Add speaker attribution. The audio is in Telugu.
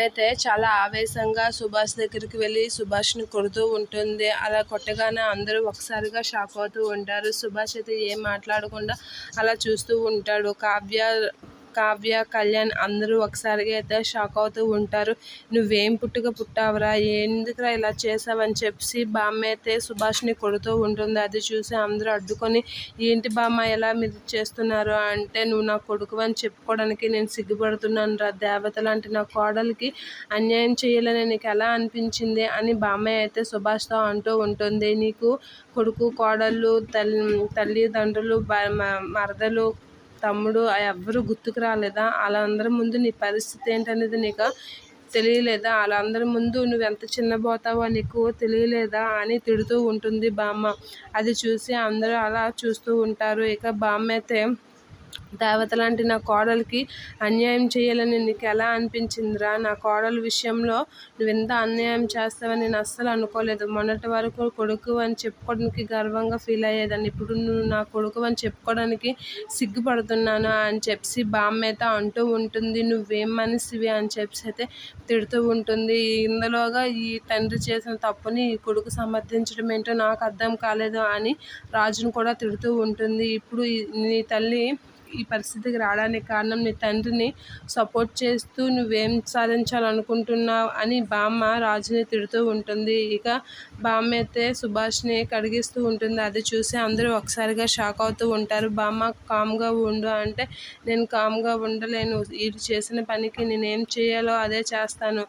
Speaker 1: అయితే చాలా ఆవేశంగా సుభాష్ దగ్గరికి వెళ్ళి సుభాష్ని కొడుతూ ఉంటుంది. అలా కొట్టగానే అందరూ ఒకసారిగా షాక్ అవుతూ ఉంటారు. సుభాష్ అయితే ఏం మాట్లాడకుండా అలా చూస్తూ ఉంటాడు. కావ్య కావ్య కళ్యాణ్ అందరూ ఒకసారిగా అయితే షాక్ అవుతూ ఉంటారు. నువ్వేం పుట్టుక పుట్టావురా? ఎందుకురా ఇలా చేసావని చెప్పి బామ్మ అయితే సుభాష్ని కొడుతూ ఉంటుంది. అది చూసి అందరూ అడ్డుకొని ఏంటి బామ్మ ఎలా మీరు చేస్తున్నారు? అంటే నువ్వు నా కొడుకు అని చెప్పుకోవడానికి నేను సిగ్గుపడుతున్నాను రా. దేవత లాంటి నా కోడలికి అన్యాయం చేయాలని నీకు ఎలా అనిపించింది? అని బామ్మ అయితే సుభాష్తో అంటూ ఉంటుంది. నీకు కొడుకు కోడళ్ళు తల్లి తల్లిదండ్రులు మరదలు తమ్ముడు ఎవ్వరూ గుర్తుకు రాలేదా? వాళ్ళందరి ముందు నీ పరిస్థితి ఏంటనేది నీకు తెలియలేదా? వాళ్ళందరి ముందు నువ్వు ఎంత చిన్నబోతావో నీకు తెలియలేదా? అని తిడుతూ ఉంటుంది బామ్మ. అది చూసి అందరూ అలా చూస్తూ ఉంటారు. ఇక బామ్మ అయితే దేవత లాంటి నా కోడలికి అన్యాయం చేయాలని నీకు ఎలా అనిపించిందిరా? నా కోడల విషయంలో నువ్వు ఎంత అన్యాయం చేస్తావని నేను అస్సలు అనుకోలేదు. మొన్నటి వరకు కొడుకు అని చెప్పుకోవడానికి గర్వంగా ఫీల్ అయ్యేదాన్ని. ఇప్పుడు నువ్వు నా కొడుకు అని చెప్పుకోవడానికి సిగ్గుపడుతున్నాను అని చెప్పి బామ్మ అయితే అంటూ ఉంటుంది. నువ్వేం మనిషివి అని చెప్పి అయితే తిడుతూ ఉంటుంది. ఇందులోగా ఈ తండ్రి చేసిన తప్పుని ఈ కొడుకు సమర్థించడం ఏంటో నాకు అర్థం కాలేదు అని రాజును కూడా తిడుతూ ఉంటుంది. ఇప్పుడు నీ తల్లి ఈ పరిస్థితికి రావడానికి కారణం నీ తండ్రిని సపోర్ట్ చేస్తూ నువ్వేం సాధించాలనుకుంటున్నావు అని బామ్మ రాజుని తిడుతూ ఉంటుంది. ఇక బామ్మ అయితే సుభాష్ని కడిగిస్తూ ఉంటుంది. అది చూసి అందరూ ఒకసారిగా షాక్ అవుతూ ఉంటారు. బామ్మ కామ్గా ఉండు అంటే నేను కామ్గా ఉండలేను. వీడు చేసిన పనికి నేనేం చేయాలో అదే చేస్తాను.